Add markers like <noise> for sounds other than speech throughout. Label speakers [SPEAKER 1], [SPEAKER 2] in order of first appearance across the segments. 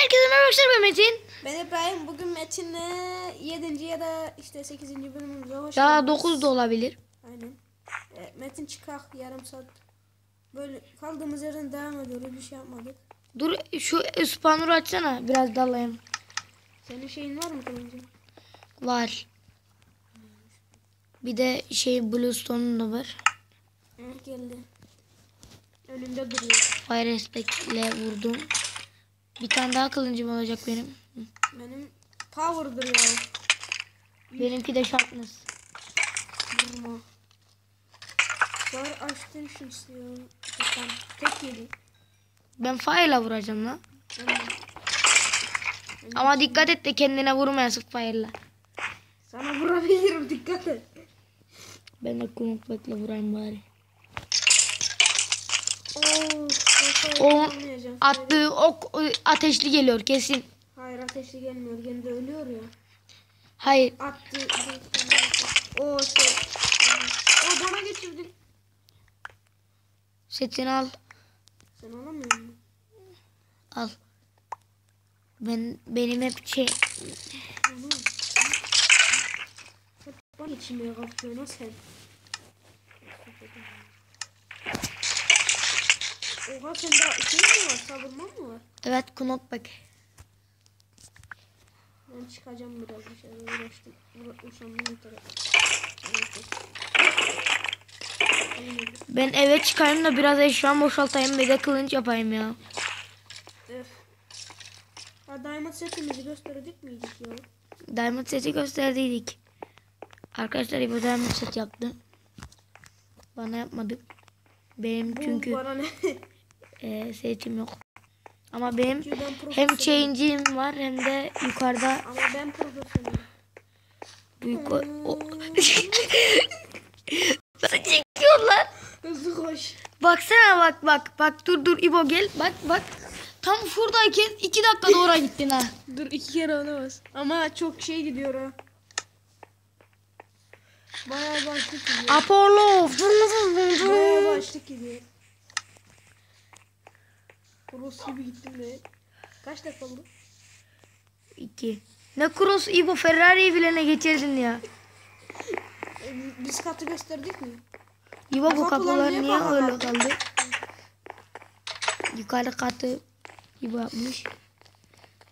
[SPEAKER 1] Herkese merhaba arkadaşlar ben Metin.
[SPEAKER 2] Ben İbrahim. Bugün Metin'le 7. ya da işte 8. bölümümüze hoş
[SPEAKER 1] Daha
[SPEAKER 2] geldiniz.
[SPEAKER 1] 9 da olabilir.
[SPEAKER 2] Aynen. E, Metin çıkak yarım saat. Böyle kaldığımız yerden devam ediyoruz. Bir şey yapmadık.
[SPEAKER 1] Dur şu spanuru açsana biraz dalayım.
[SPEAKER 2] Senin şeyin var mı kılıncı?
[SPEAKER 1] Var. Bir de şey Bluestone'un da var.
[SPEAKER 2] Evet geldi. Önümde duruyor.
[SPEAKER 1] Fire Aspect ile vurdum. Bir tane daha kılıncım olacak benim.
[SPEAKER 2] Benim power'dır ya.
[SPEAKER 1] Benimki de sharpness.
[SPEAKER 2] Vurma. Var açtın şu istiyor. Bakalım. Tek yedi.
[SPEAKER 1] Ben fire ile vuracağım lan.
[SPEAKER 2] Aynen.
[SPEAKER 1] Ama dikkat et de kendine vurmaya sık fire ile.
[SPEAKER 2] Sana vurabilirim dikkat et.
[SPEAKER 1] Ben de Kunukbek'le vurayım bari.
[SPEAKER 2] Oo,
[SPEAKER 1] O attığı ok e, ateşli geliyor kesin.
[SPEAKER 2] Hayır ateşli gelmiyor. Kendi ölüyor ya.
[SPEAKER 1] Hayır.
[SPEAKER 2] Attı. O şey. O bana geçirdin.
[SPEAKER 1] Setini al.
[SPEAKER 2] Sen alamıyor musun?
[SPEAKER 1] Al. Ben benim hep şey.
[SPEAKER 2] Hep bana içmeye kalkıyor. Nasıl sen? Oha sen daha şey mi var? Savunma mı var?
[SPEAKER 1] evet Kunukbek.
[SPEAKER 2] Ben çıkacağım biraz dışarı uğraştım. Uğraştım.
[SPEAKER 1] Ben eve çıkayım da biraz eşya boşaltayım de kılınç yapayım ya.
[SPEAKER 2] Öf. Ha diamond setimizi gösterdik miydik ya?
[SPEAKER 1] Diamond seti gösterdiydik. Arkadaşlar İbo Diamond set yaptı. Bana yapmadı. Benim
[SPEAKER 2] Bu
[SPEAKER 1] çünkü
[SPEAKER 2] bana ne? <laughs>
[SPEAKER 1] e, setim yok. Ama benim
[SPEAKER 2] ben
[SPEAKER 1] hem change'im var hem de yukarıda
[SPEAKER 2] Ama ben profesyonelim.
[SPEAKER 1] büyük o... o- <laughs> Nasıl çekiyorlar?
[SPEAKER 2] Hızlı koş.
[SPEAKER 1] Baksana bak bak bak dur dur İbo gel bak bak. Tam şuradayken iki dakika doğru gittin ha. <laughs>
[SPEAKER 2] Dur iki kere ona bas. Ama çok şey gidiyor ha. Bayağı başlık gidiyor.
[SPEAKER 1] Apollo.
[SPEAKER 2] Bayağı başlık gidiyor. Rus gibi gittim de. Kaç dakika oldu?
[SPEAKER 1] İki. Ne cross İbo Ferrari'yi bile ne geçerdin ya.
[SPEAKER 2] E, Biz katı gösterdik mi?
[SPEAKER 1] İbo bu
[SPEAKER 2] Kapılar niye
[SPEAKER 1] öyle kaldı? Yukarı katı İbo yapmış.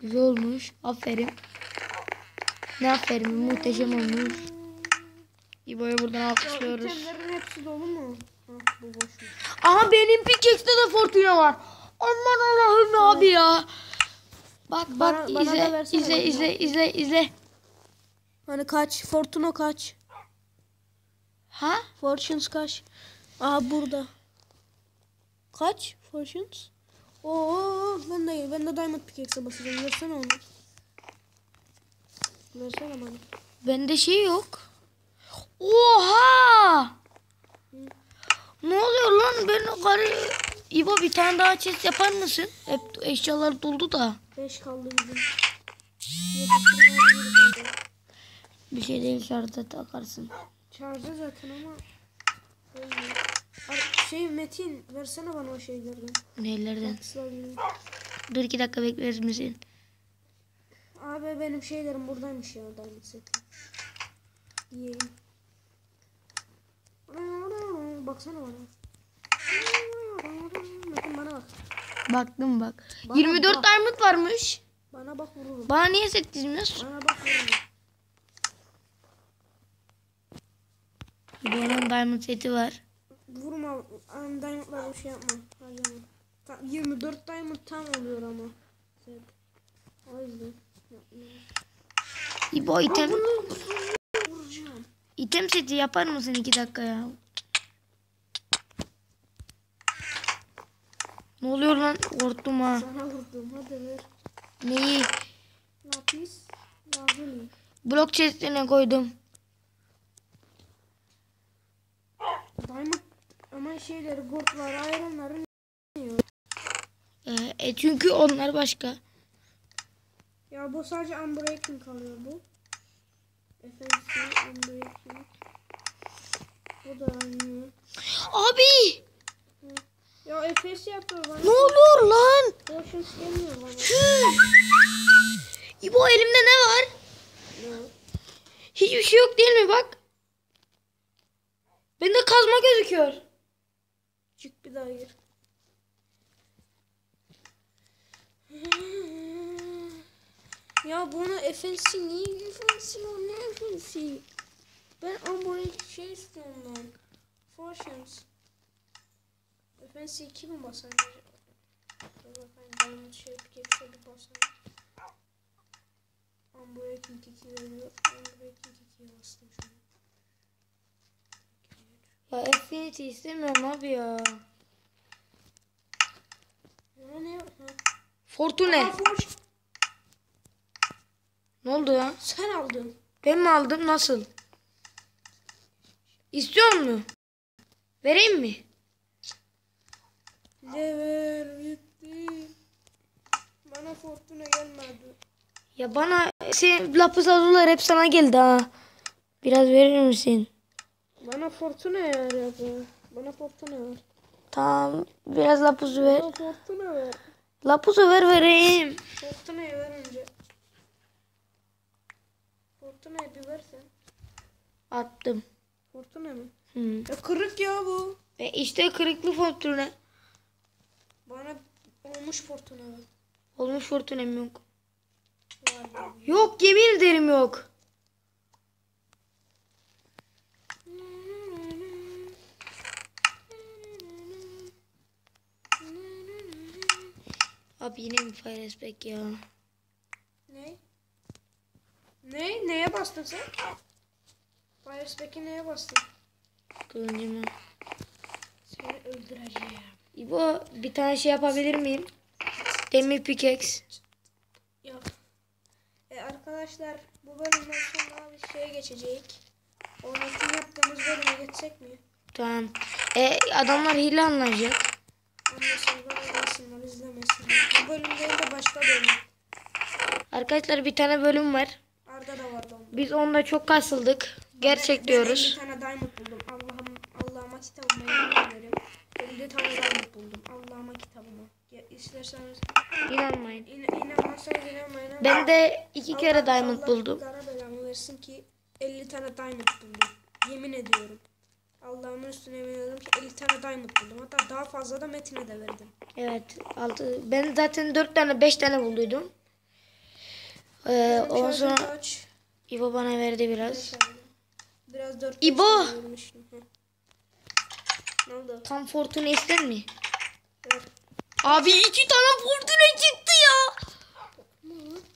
[SPEAKER 1] Güzel olmuş. Aferin. Ne aferin muhteşem olmuş. İbo'ya buradan alkışlıyoruz.
[SPEAKER 2] itemlerin hepsi dolu mu? Boşmuş.
[SPEAKER 1] Aha benim pickaxe'de de Fortuna var. Aman Allah'ım abi ya. Bak bak
[SPEAKER 2] Bana-
[SPEAKER 1] izle izle
[SPEAKER 2] bakayım.
[SPEAKER 1] izle izle izle.
[SPEAKER 2] Hani kaç? Fortuna kaç?
[SPEAKER 1] Ha?
[SPEAKER 2] Fortunes kaç? Aa burada. Kaç? Fortunes? Oo ben de ben de diamond pickaxe'e basacağım. Versene onu. Versene bana.
[SPEAKER 1] Bende şey yok. Oha! Ne oluyor lan? Ben karı... İbo bir tane daha chest yapar mısın? Hep eşyalar doldu da.
[SPEAKER 2] 5 kaldı bizim. Bir
[SPEAKER 1] şey değil şarja takarsın.
[SPEAKER 2] Çağırdı zaten ama. Şey Metin versene bana o şeylerden.
[SPEAKER 1] Nelerden? Dur iki dakika bekler misin?
[SPEAKER 2] Abi benim şeylerim buradaymış ya diamond seti. Yiyeyim. Baksana bana. Metin bana bak.
[SPEAKER 1] Baktım bak.
[SPEAKER 2] Bana
[SPEAKER 1] 24
[SPEAKER 2] bak.
[SPEAKER 1] diamond varmış.
[SPEAKER 2] Bana bak vururum.
[SPEAKER 1] Bana niye set dizmiyorsun?
[SPEAKER 2] Bana bak vururum.
[SPEAKER 1] İbo'nun diamond seti var.
[SPEAKER 2] Vurma. Am diamondla bir şey yapma. Harcama. Ta- 24 diamond tam oluyor ama. Set. O yüzden. yapmıyorum.
[SPEAKER 1] İbo item,
[SPEAKER 2] vuracağım.
[SPEAKER 1] item seti yapar mısın iki dakika ya? Ne oluyor lan? Korktum ha.
[SPEAKER 2] Sana vurdum. Hadi ver.
[SPEAKER 1] Neyi?
[SPEAKER 2] Lapis. Lazuli.
[SPEAKER 1] Blok chest'ine koydum.
[SPEAKER 2] Diamond ama şeyleri goldlar, ironların
[SPEAKER 1] Ee, e çünkü onlar başka.
[SPEAKER 2] ya bu sadece unbreaking kalıyor bu. Efendim unbreaking. Bu da aynı.
[SPEAKER 1] Abi!
[SPEAKER 2] Ya Efes yapıyor bana.
[SPEAKER 1] Ne oluyor lan?
[SPEAKER 2] Potions gelmiyor bana.
[SPEAKER 1] İbo elimde ne var?
[SPEAKER 2] Ne?
[SPEAKER 1] Hiçbir şey yok değil mi bak? Bende kazma gözüküyor.
[SPEAKER 2] Çık bir daha gir. Ya bunu FNC niye FNC o ne FNC? Ben abone şey istiyorum ben. Fortunes. FNC 2000 basar acaba? Dur bakayım Diamond şey pickaxe'e bir basar. Unbreaking 2 veriyor. Unbreaking 2'ye bastım şu an.
[SPEAKER 1] Ya Infinity istemiyorum abi ya.
[SPEAKER 2] Ya ne? Ha.
[SPEAKER 1] Fortune.
[SPEAKER 2] Aa, Fortune.
[SPEAKER 1] Ne oldu ya?
[SPEAKER 2] Sen aldın.
[SPEAKER 1] Ben mi aldım nasıl? İstiyor mu? Vereyim mi?
[SPEAKER 2] Level bitti. Bana fortuna gelmedi.
[SPEAKER 1] Ya bana şey lapis lazullar hep sana geldi ha. Biraz verir misin?
[SPEAKER 2] Bana fortuna ver ya. Bana fortuna ver.
[SPEAKER 1] Tamam biraz lapis ver.
[SPEAKER 2] Bana fortuna ver.
[SPEAKER 1] Lapusu ver vereyim.
[SPEAKER 2] Fortuna'yı ver önce. Fortuna'yı bir versen.
[SPEAKER 1] Attım.
[SPEAKER 2] Fortuna mı?
[SPEAKER 1] Hı.
[SPEAKER 2] Ya kırık ya bu.
[SPEAKER 1] E işte kırıklı fortune.
[SPEAKER 2] Bana olmuş fortuna ver.
[SPEAKER 1] Olmuş fortunem yok.
[SPEAKER 2] Var.
[SPEAKER 1] Yok yemin ederim yok. Abi yine mi Fire Spec ya?
[SPEAKER 2] Ne? Ne? Neye bastın sen? Firespec'i neye bastın?
[SPEAKER 1] Kılıncımı.
[SPEAKER 2] Seni öldüreceğim.
[SPEAKER 1] İbo bir tane şey yapabilir miyim? Demir pickaxe.
[SPEAKER 2] Yok. E arkadaşlar bu bölümden sonra bir şeye geçecek. Oynatım yaptığımız bölüme geçecek mi?
[SPEAKER 1] Tamam. E adamlar hile anlayacak.
[SPEAKER 2] Anlasınlar, anlasınlar, izlemesinler. Bu bölüm değil de başka bölüm.
[SPEAKER 1] Arkadaşlar bir tane bölüm var.
[SPEAKER 2] Arda da vardı onda.
[SPEAKER 1] Biz onda çok kasıldık. Gerçek
[SPEAKER 2] Ben
[SPEAKER 1] diyoruz.
[SPEAKER 2] 50 tane diamond buldum. Allah'ım Allah'ıma kitabıma yemin ederim. 50 tane diamond buldum. Allah'ıma kitabıma. Ya isterseniz
[SPEAKER 1] İnanmayın.
[SPEAKER 2] in, inanmazsanız inanmayın ama
[SPEAKER 1] Ben de iki kere
[SPEAKER 2] Allah-
[SPEAKER 1] diamond
[SPEAKER 2] Allah
[SPEAKER 1] buldum.
[SPEAKER 2] kara belamı versin ki 50 tane diamond buldum. Yemin ediyorum. Allah'ımın üstüne yemin ediyorum ki 50 tane diamond buldum. Hatta daha fazla da Metin'e de verdim.
[SPEAKER 1] Evet. Altı. Ben zaten dört tane beş tane bulduydum. Ee, ondan sonra
[SPEAKER 2] kaç?
[SPEAKER 1] İbo bana verdi biraz.
[SPEAKER 2] Biraz 4
[SPEAKER 1] İbo!
[SPEAKER 2] Ne oldu?
[SPEAKER 1] Tam fortune ister mi? Abi iki tane fortune çıktı ya.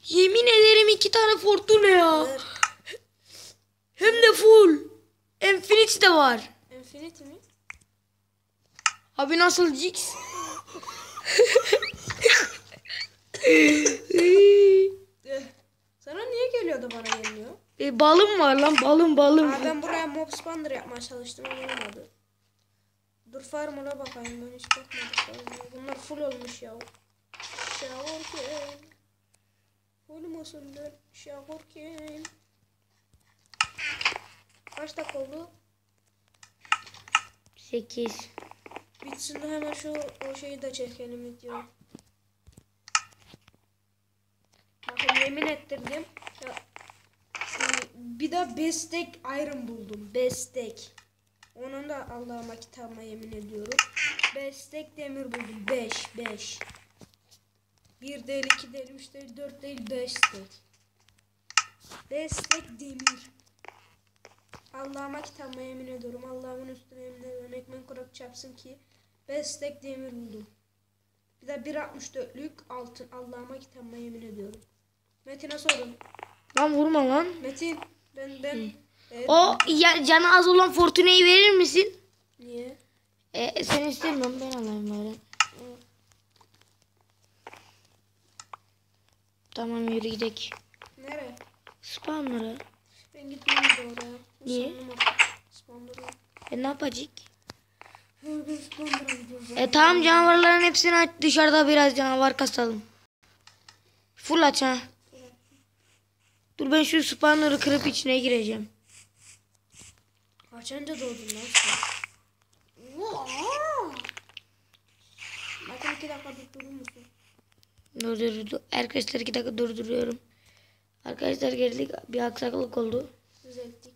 [SPEAKER 1] Yemin ederim iki tane fortune ya. Hem de full. Infinity de var.
[SPEAKER 2] Infinity mi?
[SPEAKER 1] Abi nasıl Jix?
[SPEAKER 2] Sana niye geliyor da bana gelmiyor?
[SPEAKER 1] e, balım var lan balım balım.
[SPEAKER 2] Aa, ben buraya mob spawner yapmaya çalıştım olmadı. Dur farmına bakayım ben hiç bakmadım. Bunlar full olmuş ya. Şavorken. Full musundur? Şavorken. Kaç dakika oldu?
[SPEAKER 1] 8.
[SPEAKER 2] Bitsin de hemen şu o şeyi de çekelim video. Bakın yemin ettirdim. Ya, bir de bestek iron buldum. Bestek. Onun da Allah'ıma kitabıma yemin ediyorum. Bestek demir buldum. 5 5. 1 değil, 2 değil, 3 değil, 4 değil, 5 stek. Bestek demir. Allah'ıma kitabıma yemin ediyorum. Allah'ımın üstüne yemin ediyorum. Ekmek kurak çarpsın ki bestek demir buldum. Bir de 1.64'lük altın. Allah'ıma kitabıma yemin ediyorum. Metin'e sorun.
[SPEAKER 1] Lan vurma lan.
[SPEAKER 2] Metin ben ben Evet,
[SPEAKER 1] O ya, canı az olan fortuneyi verir misin?
[SPEAKER 2] niye?
[SPEAKER 1] E, sen istemiyorum ben alayım bari. Tamam yürü gidelim.
[SPEAKER 2] Nereye?
[SPEAKER 1] Spawner'a.
[SPEAKER 2] Ben gitmeyeyim de oraya.
[SPEAKER 1] Niye?
[SPEAKER 2] Spawner'a.
[SPEAKER 1] E ne yapacak? E tamam canavarların hepsini aç dışarıda biraz canavar kasalım. Full aç ha. Dur ben şu spawner'ı kırıp içine gireceğim.
[SPEAKER 2] Kaçınca doğdun lan sen? Vaa! Bakın iki dakika durur musun?
[SPEAKER 1] Dur dur dur. Arkadaşlar iki dakika durduruyorum. Arkadaşlar geldik. Bir aksaklık oldu.
[SPEAKER 2] Düzelttik.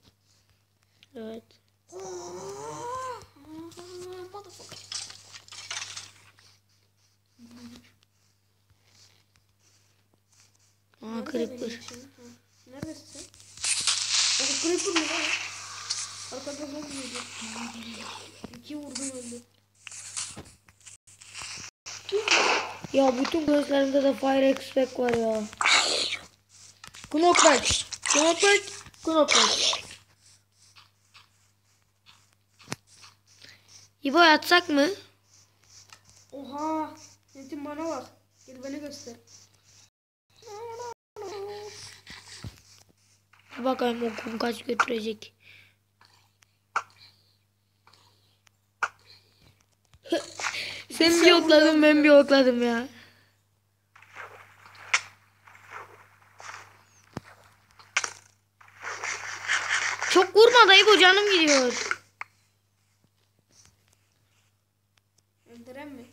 [SPEAKER 1] Evet. Aa creeper.
[SPEAKER 2] Neredesin creeper mı lan? Arkada zombi geliyor. İki vurdum öldü.
[SPEAKER 1] Ya bütün gözlerimde de fire expect var ya. Knockback. Knockback. Knockback. İbo yatsak mı?
[SPEAKER 2] Oha! Metin bana bak. Gel beni göster.
[SPEAKER 1] Bakayım okum kaç götürecek. Sen bir yokladın ben bir yokladım ya. Çok vurma dayı bu canım gidiyor.
[SPEAKER 2] Öldüren mi?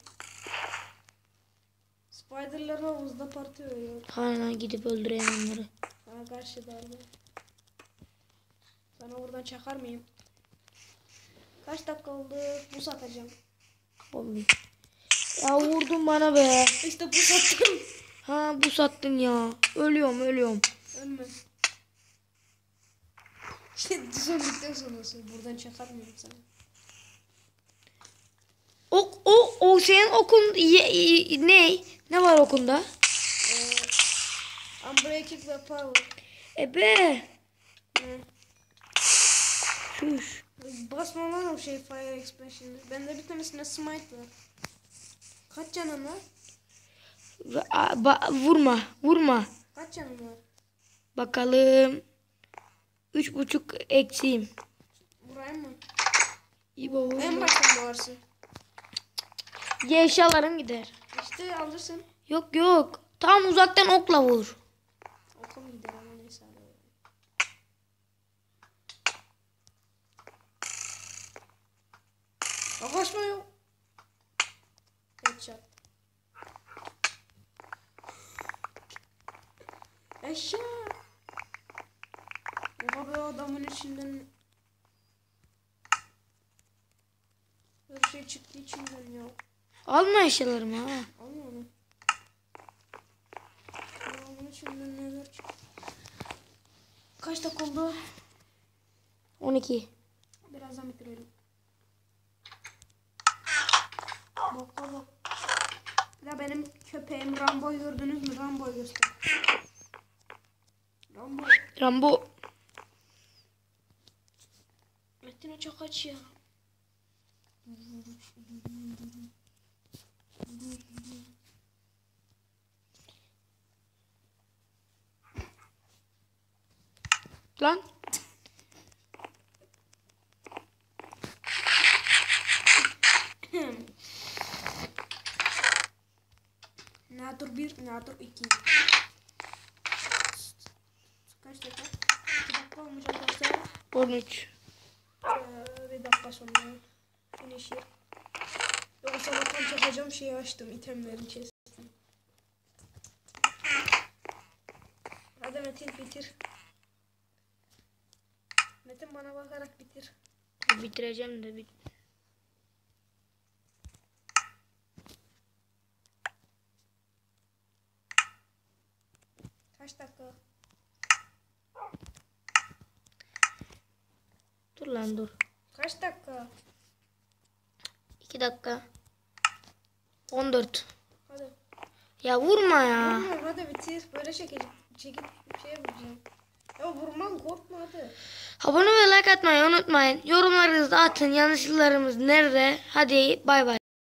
[SPEAKER 2] Spiderlar havuzda parti veriyor.
[SPEAKER 1] Aynen gidip öldüreyim onları.
[SPEAKER 2] Sana karşı darbe. Sana buradan çakar mıyım? Kaç dakika oldu? Buz atacağım.
[SPEAKER 1] Oğlum. Ya vurdun bana be.
[SPEAKER 2] İşte buz attım.
[SPEAKER 1] Ha bu sattın ya. Ölüyorum ölüyorum.
[SPEAKER 2] Ölme. İşte düzendikten sonrası. Buradan çakar mıyım sana?
[SPEAKER 1] O o o senin okun ye, ye- ne? Ne var okunda?
[SPEAKER 2] Ee, Unbreaking ve Power.
[SPEAKER 1] Ebe.
[SPEAKER 2] Ne?
[SPEAKER 1] Şuş.
[SPEAKER 2] Basma lan o şey Fire Expansion'ı. Bende bir tanesinde Smite var. Kaç canın var?
[SPEAKER 1] Vurma vurma.
[SPEAKER 2] Kaç canın var?
[SPEAKER 1] Bakalım. Üç buçuk eksiğim.
[SPEAKER 2] Vurayım mı?
[SPEAKER 1] İbo vurma.
[SPEAKER 2] En baştan varsın.
[SPEAKER 1] Ya eşyalarım gider.
[SPEAKER 2] İşte alırsın.
[SPEAKER 1] Yok yok. Tam uzaktan okla vur.
[SPEAKER 2] Okum gider ama neyse hadi. Yaklaşma yok. Headshot. Eşya. Oha be adamın içinden bir şey çıktı içinden ya.
[SPEAKER 1] Alma eşyalarımı ha.
[SPEAKER 2] Alma onu. Adamın içinden neler çıktı. Kaç dakika oldu?
[SPEAKER 1] 12.
[SPEAKER 2] Birazdan bitirelim. Bak bak bak. De benim köpeğim Rambo'yu gördünüz mü? Rambo'yu göster. Rambo.
[SPEAKER 1] Rambo.
[SPEAKER 2] Metin o çok aç ya.
[SPEAKER 1] Lan.
[SPEAKER 2] Nadur bir, Nadur iki. Kaç dakika? İki dakika olmuş arkadaşlar.
[SPEAKER 1] 13.
[SPEAKER 2] Dakika sonra finish here. Yoksa bakan çakacağım şeyi açtım. itemlerin chest'ini. Hadi Metin bitir. Metin bana bakarak bitir.
[SPEAKER 1] Bitireceğim de bit.
[SPEAKER 2] Kaç dakika?
[SPEAKER 1] Dur lan dur.
[SPEAKER 2] Kaç dakika?
[SPEAKER 1] 2 dakika. 14.
[SPEAKER 2] Hadi.
[SPEAKER 1] Ya vurma ya.
[SPEAKER 2] Vurma hadi bitir. Böyle çekil. Çekip şey yapacağım. Ya vurmam korkma hadi.
[SPEAKER 1] Abone ve like atmayı unutmayın. Yorumlarınızı atın. Yanlışlıklarımız nerede? Hadi bay bay.